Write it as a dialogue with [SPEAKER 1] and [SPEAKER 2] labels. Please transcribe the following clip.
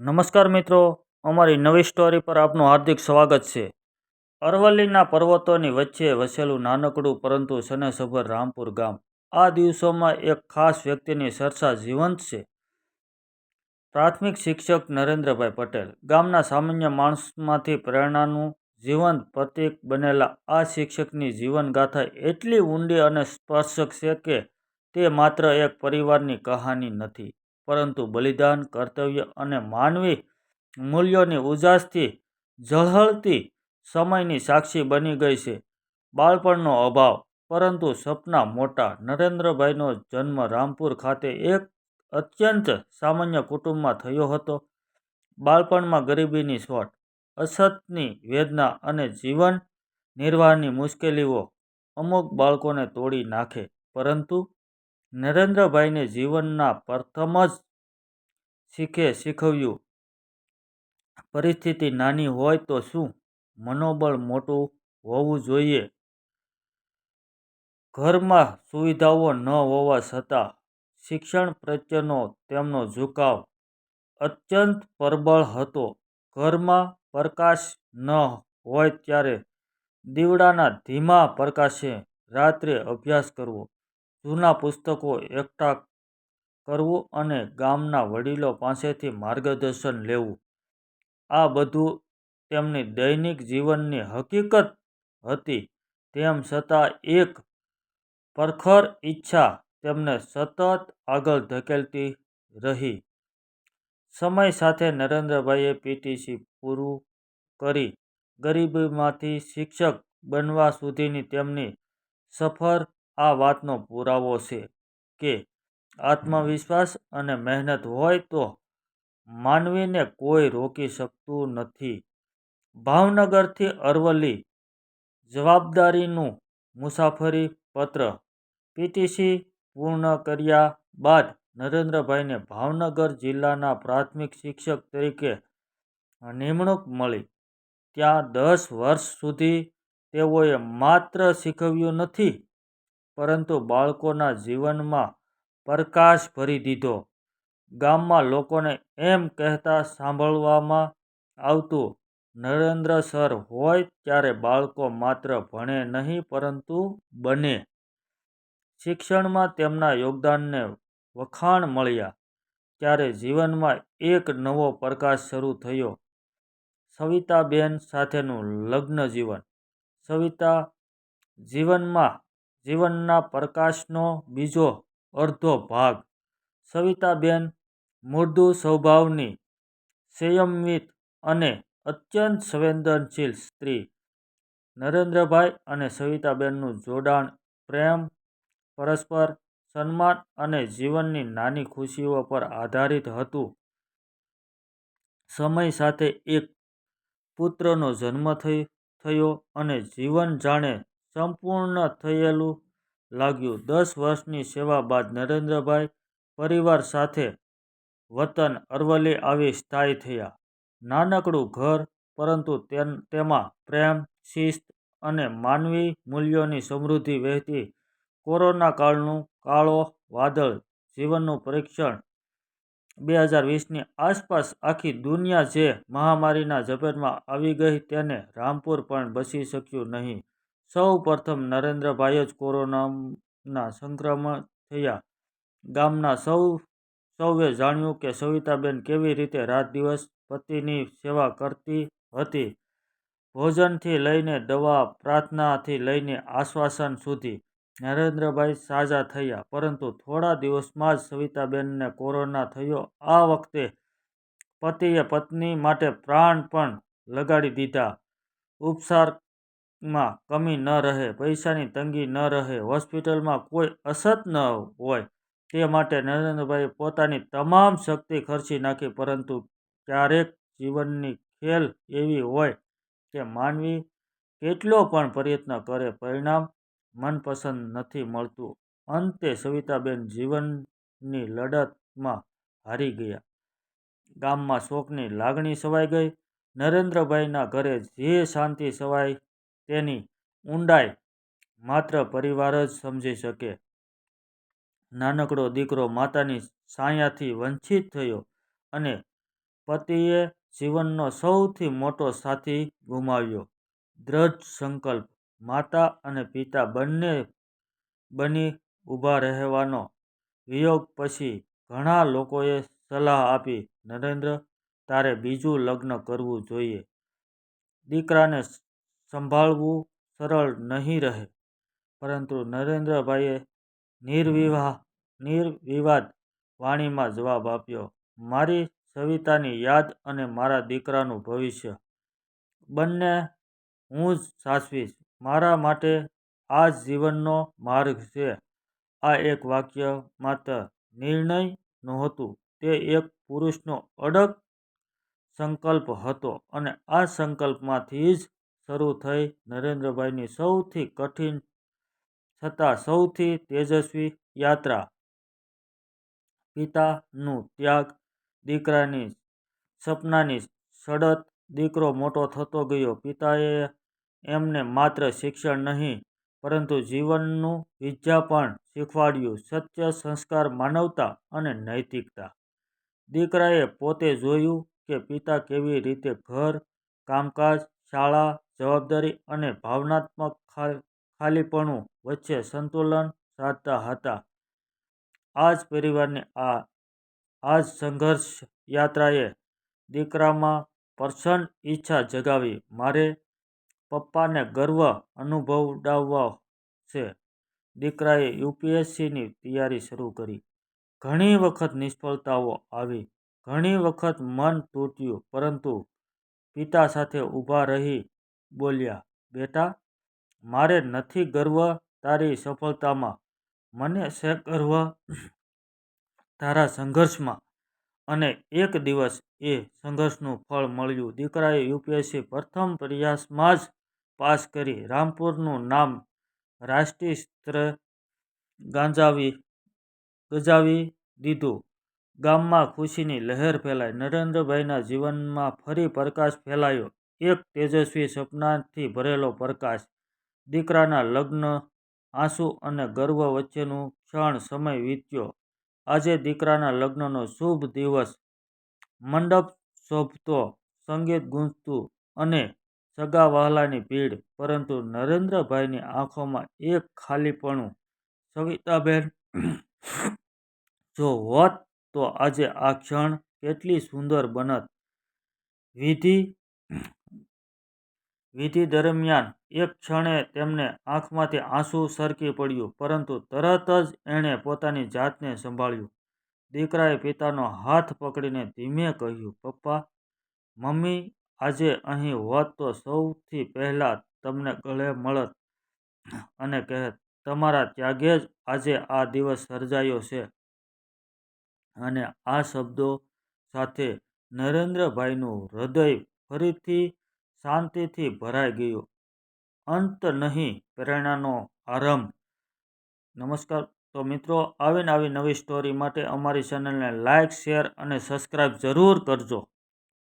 [SPEAKER 1] નમસ્કાર મિત્રો, અમારી નવી સ્ટોરી પર આપનું હાર્દિક સ્વાગત છે. અરવલ્લીના પર્વતોની વચ્ચે વસેલું નાનકડું પરંતુ સનેસભર રામપુર ગામ, આ દિવસોમાં એક ખાસ વ્યક્તિની સરસા જીવંત છે. પ્રાથમિક શિક્ષક નરેન્દ્રભાઈ પટેલ, ગામના સામાન્ય માણસમાંથી પ્રેરણાનું જીવંત પ્રતીક બનેલા આ શિક્ષકની જીવનગાથા એટલી ઊંડી અને સ્પર્શક છે કે તે માત્ર એક પરિવારની કહાની નથી. પરંતુ બલિદાન, કર્તવ્ય અને માનવી મૂલ્યોની ઉજાસથી ઝળહળતી સમયની સાક્ષી બની ગઈ છે. બાળપણનો અભાવ, પરંતુ સપના મોટા નરેન્દ્રભાઈનો જન્મ રામપુર ખાતે એક અત્યંત સામાન્ય કુટુંબમાં થયો હતો. બાળપણમાં ગરીબીની સોટ અછતની વેદના અને જીવન નિર્વાહની મુશ્કેલીઓ અમુક બાળકોને તોડી નાખે, પરંતુ નરેન્દ્રભાઈને જીવનના પ્રથમ જ શીખે શીખવ્યું. પરિસ્થિતિ નાની હોય તો શું? મનોબળ મોટું હોવું જોઈએ. ઘરમાં સુવિધાઓ ન હોવા છતાં શિક્ષણ પ્રત્યેનો તેમનો ઝુકાવ અત્યંત પ્રબળ હતો. ઘરમાં પ્રકાશ ન હોય ત્યારે દીવડાના ધીમા પ્રકાશે રાત્રે અભ્યાસ કરવો. જૂના પુસ્તકો એકઠા કરવું અને ગામના વડીલો પાસેથી માર્ગદર્શન લેવું. આ બધું તેમની દૈનિક જીવનની હકીકત હતી, તેમ છતાં એક પરખર ઈચ્છા તેમને સતત આગળ ધકેલતી રહી. સમય સાથે નરેન્દ્રભાઈએ પીટીસી પૂરું કરી, ગરીબીમાંથી શિક્ષક બનવા સુધીની તેમની સફર આ વાતનો પુરાવો છે કે આત્મવિશ્વાસ અને મહેનત હોય તો માનવીને કોઈ રોકી શકતું નથી. ભાવનગરથી અરવલ્લી, જવાબદારીનું મુસાફરી પત્ર, પીટીસી પૂર્ણ કર્યા બાદ નરેન્દ્રભાઈને ભાવનગર જિલ્લાના પ્રાથમિક શિક્ષક તરીકે નિમણૂક મળી. ત્યાં દસ વર્ષ સુધી તેઓએ માત્ર શીખવ્યું નથી પરંતુ બાળકોના જીવનમાં પ્રકાશ ભરી દીધો. ગામમાં લોકોને એમ કહેતા સાંભળવામાં આવતું, નરેન્દ્ર સર હોય ત્યારે બાળકો માત્ર ભણે નહીં, પરંતુ બને. શિક્ષણમાં તેમના યોગદાનને વખાણ મળ્યા, ત્યારે જીવનમાં એક નવો પ્રકાશ શરૂ થયો. સવિતાબેન સાથેનું લગ્ન જીવન સવિતા જીવનમાં જીવનના પ્રકાશનો બીજો અડધો ભાગ. સવિતાબેન મૃદુ સ્વભાવની, સંયમિત અને અત્યંત સંવેદનશીલ સ્ત્રી. નરેન્દ્રભાઈ અને સવિતાબેનનું જોડાણ, પ્રેમ, પરસ્પર સન્માન અને જીવનની નાની ખુશીઓ પર આધારિત હતું. સમય સાથે એક પુત્રનો જન્મ થયો અને જીવન જાણે સંપૂર્ણ થયેલું લાગ્યું. દસ વર્ષની સેવા બાદ નરેન્દ્રભાઈ પરિવાર સાથે વતન અરવલ્લી આવી સ્થાયી થયા. નાનકડું ઘર, પરંતુ તેમાં પ્રેમ, શિસ્ત અને માનવી મૂલ્યોની સમૃદ્ધિ વહેતી કોરોના કાળનું કાળો વાદળ જીવનનું પરીક્ષણ. બે હજાર વીસની આસપાસ આખી દુનિયા જે મહામારીના ઝપેટમાં આવી ગઈ તેને રામપુર પણ બસી શક્યું નહીં. સૌ પ્રથમ નરેન્દ્રભાઈ જ કોરોનાના સંક્રમણ થયા. ગામના સૌ, સૌએ જાણ્યું કે સવિતાબેન કેવી રીતે રાત દિવસ પતિની સેવા કરતી હતી. ભોજનથી લઈને દવા, પ્રાર્થનાથી લઈને આશ્વાસન સુધી નરેન્દ્રભાઈ સાજા થયા. પરંતુ થોડા દિવસમાં જ સવિતાબેનને કોરોના થયો. આ વખતે પતિએ પત્ની માટે પ્રાણ પણ લગાડી દીધા. ઉપચારમાં કમી ન રહે, પૈસાની તંગી ન રહે, હોસ્પિટલમાં કોઈ અછત ન હોય, તે માટે નરેન્દ્રભાઈએ પોતાની તમામ શક્તિ ખર્ચી નાખી, પરંતુ ક્યારેક જીવનની ખેલ એવી હોય કે માનવી કેટલો પણ પ્રયત્ન કરે, પરિણામ મનપસંદ નથી મળતું. અંતે સવિતાબેન જીવનની લડતમાં હારી ગયા. ગામમાં શોકની લાગણી સવાઈ ગઈ. નરેન્દ્રભાઈના ઘરે જે શાંતિ છવાઈ તેની ઊંડાઈ માત્ર પરિવાર જ સમજી શકે. નાનકડો દીકરો માતાની સાયાથી વંચિત થયો અને પતિએ જીવનનો સૌથી મોટો સાથી ગુમાવ્યો. દ્રઢ સંકલ્પ માતા અને પિતા બંને બની ઊભા રહેવાનો વિયોગ પછી ઘણા લોકોએ સલાહ આપી, નરેન્દ્ર, તારે બીજું લગ્ન કરવું જોઈએ. દીકરાને સંભાળવું સરળ નહીં રહે. પરંતુ નરેન્દ્રભાઈએ નિર્વિવાહ, નિર્વિવાદ વાણીમાં જવાબ આપ્યો, મારી સવિતાની યાદ અને મારા દીકરાનું ભવિષ્ય. બંને હું જ સાચવીશ. મારા માટે આ જ જીવનનો માર્ગ છે. આ એક વાક્ય માત્ર નિર્ણય નહોતું, તે એક પુરુષનો અડગ સંકલ્પ હતો અને આ સંકલ્પમાંથી જ શરૂ થઈ નરેન્દ્રભાઈની સૌથી કઠિન છતાં સૌથી તેજસ્વી યાત્રા. પિતાનું ત્યાગ, દીકરાની સપનાની સડત દીકરો મોટો થતો ગયો. પિતાએ એમને માત્ર શિક્ષણ નહીં, પરંતુ જીવનનું વિદ્યા પણ શીખવાડ્યું. સત્ય, સંસ્કાર, માનવતા અને નૈતિકતા. દીકરાએ પોતે જોયું કે પિતા કેવી રીતે ઘર, કામકાજ શાળા, જવાબદારી અને ભાવનાત્મક ખાલીપણું વચ્ચે સંતુલન સાધતા હતા. આ જ પરિવારની આ આ જ સંઘર્ષ યાત્રાએ દીકરામાં પ્રસન્ન ઈચ્છા જગાવી. મારે પપ્પાને ગર્વ અનુભવડાવવા છે. દીકરાએ યુપીએસસીની તૈયારી શરૂ કરી. ઘણી વખત નિષ્ફળતાઓ આવી. ઘણી વખત મન તૂટ્યું, પરંતુ પિતા સાથે ઊભા રહી બોલ્યા, બેટા, મારે નથી ગર્વ તારી સફળતામાં. મને છે ગર્વ તારા સંઘર્ષમાં. અને એક દિવસ એ સંઘર્ષનું ફળ મળ્યું. દીકરાએ યુપીએસસી પ્રથમ પ્રયાસમાં જ પાસ કરી રામપુરનું નામ રાષ્ટ્રીય સ્તરે ગાંજાવી, ગજાવી દીધું. ગામમાં ખુશીની લહેર ફેલાઈ. નરેન્દ્રભાઈના જીવનમાં ફરી પ્રકાશ ફેલાયો. એક તેજસ્વી સપનાથી ભરેલો પ્રકાશ. દીકરાના લગ્ન, આંસુ અને ગર્વ વચ્ચેનું ક્ષણ સમય વીત્યો. આજે દીકરાના લગ્નનો શુભ દિવસ. મંડપ શોભતો, સંગીત ગુંજતું અને સગા વહાલાની ભીડ. પરંતુ નરેન્દ્રભાઈની આંખોમાં એક ખાલીપણું. સવિતાબેન, જો હોત તો આજે આ ક્ષણ કેટલી સુંદર બનત. વિધિ વિધિ દરમિયાન એક ક્ષણે તેમને આંખમાંથી આંસુ સરકી પડ્યું, પરંતુ તરત જ એણે પોતાની જાતને સંભાળ્યું. દીકરાએ પિતાનો હાથ પકડીને ધીમે કહ્યું, પપ્પા, મમ્મી, આજે અહીં હોત તો સૌથી પહેલાં તમને ગળે મળત અને કહેત તમારા ત્યાગે જ આજે આ દિવસ સર્જાયો છે. અને આ શબ્દો સાથે નરેન્દ્રભાઈનું હૃદય ફરીથી શાંતિથી ભરાઈ ગયું. અંત નહીં, પ્રેરણાનો આરંભ. નમસ્કાર. તો મિત્રો, આવીને આવી નવી સ્ટોરી માટે અમારી ચેનલને લાઇક શેર અને સબસ્ક્રાઈબ જરૂર કરજો.